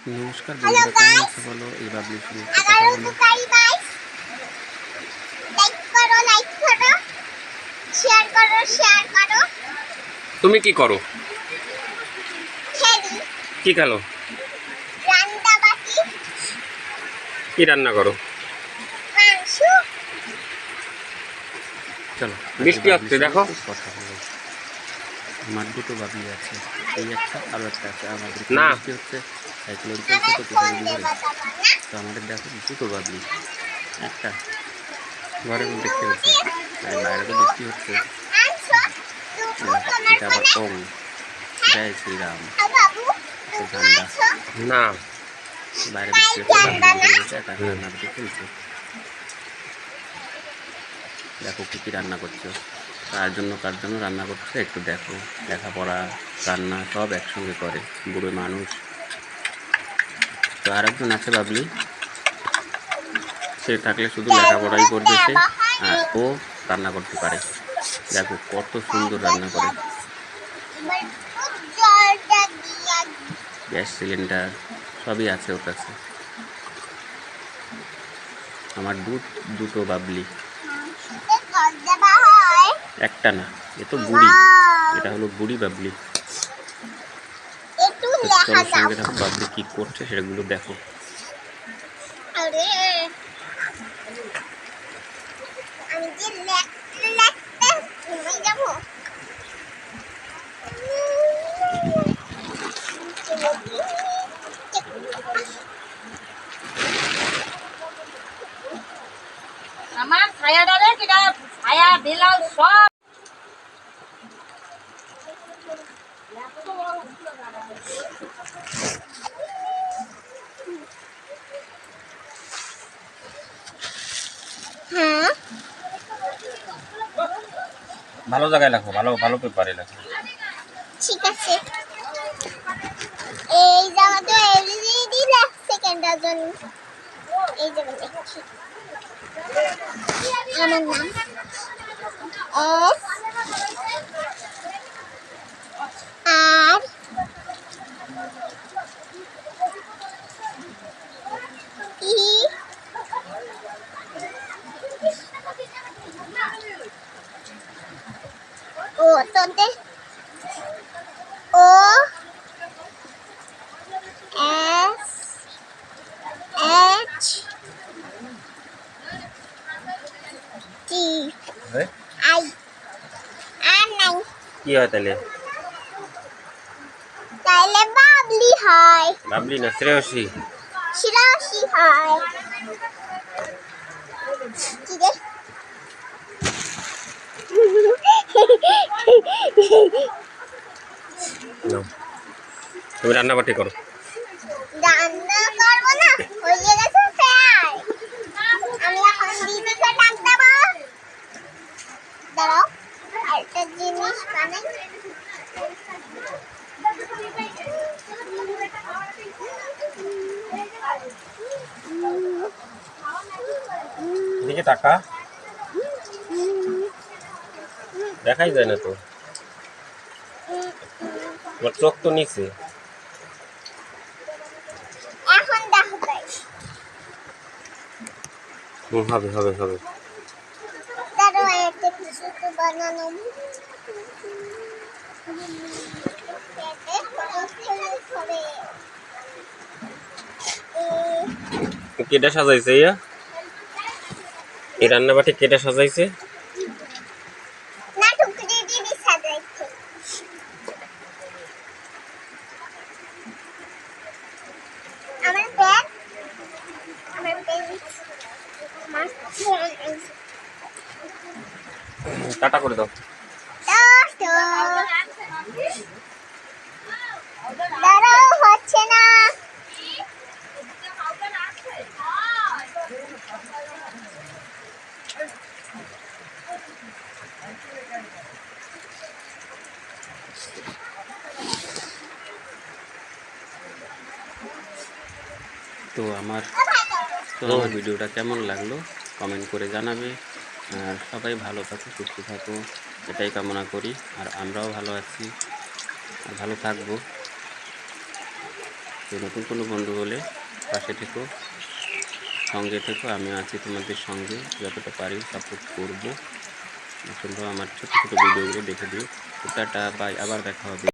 নমস্কার বন্ধুরা কেমন আছো বলো? এই বাবলি শুরু কথা বলো দুটাই গাইস লাইক করো লাইক করো শেয়ার করো শেয়ার করো। তুমি কি করো? খেলি। কি খেলো? কি রান্না করো? মাংস। চলো বৃষ্টি হচ্ছে, দেখো। কথা বলো। আমার দুটো বাবলি আছে এই একটা আরও একটা আছে। আমাদের না। হচ্ছে সাইকেল চলছে তো কোথাও ঘরে তখন না তো আমাদের দেখো দুটো বাবলি একটা ঘরের মধ্যে খেলছে আর বাইরে তো বৃষ্টি হচ্ছে। এটা আবার ওম। জয় শ্রীরাম। ঠান্ডা। না। বাইরে বৃষ্টি হচ্ছে ঠান্ডা না? বাবলি একা রান্না করতে খেলছে দেখো কী কী রান্না করছ। কার জন্য কার জন্য রান্না করছে একটু দেখো। লেখাপড়া রান্না সব একসঙ্গে করে। বুড়ো মানুষ। তো আরেকজন আছে বাবলি। সে থাকলে শুধু লেখাপড়াই করবে সে, আর ও রান্না করতে পারে। দেখো কত সুন্দর রান্না করে। গ্যাস সিলিন্ডার সবই আছে ওর কাছে। আমার দুধ দুটো বাবলি। একটা না, এ তো বুড়ি। এটা হলো বুড়ি বাবলি। চলো সঙ্গে দেখো বাবলি কি করছে সেগুলো দেখো। আরে। আমি যে লেখতে লেখতে ঘুমিয়ে যাব আমার ছায়াটারে কিনা ছায়া দিলাম সব ভালো জায়গায় লেখো, ভালো ভালো পেপারে লেখো। ঠিক আছে। এই তো এলইডি সেকেন্ডের জন্য। এই লিখছি আমার নাম S O O S H T. I আর নাই কি হয় তাহলে তাইলে বাবলি হয় বাবলি না শ্রেয়সী শিরাশি হয় কি রে তুমি করো। রান্না করব না? হয়ে গেছে প্রায়। আমি এখন দিদিকে ডাক দেবো। দাঁড়াও একটা জিনিস বানাই। এদিকে টাকা দেখাই যায় না তো। তোমার চোখ তো নিচে। হুম, হবে হবে হবে। কেটা সাজাইছে ইয়া? এই রান্নাবাটি কেটা সাজাইছে নাটক দিদি সাজাইছে আমার ব্যাগ আমার ব্যাগ আমার ফোন টাটা করে দাও। দাঁড়াও হচ্ছে না তো আমার তো আমার ভিডিওটা কেমন লাগল? কমেন্ট করে জানাবে। সবাই ভালো থাকো, সুস্থ থাকো, এটাই কামনা করি। আর আমরাও ভালো আছি, আর ভালো থাকব। নতুন কোনো বন্ধু হলে পাশে থেকো, সঙ্গে থেকো, আমিও আছি তোমাদের সঙ্গে, যতটা পারি সাপোর্ট করব। তোমরা আমার ছোটো ছোটো ভিডিওগুলো দেখে দিও। টাটা বাই আবার দেখা হবে।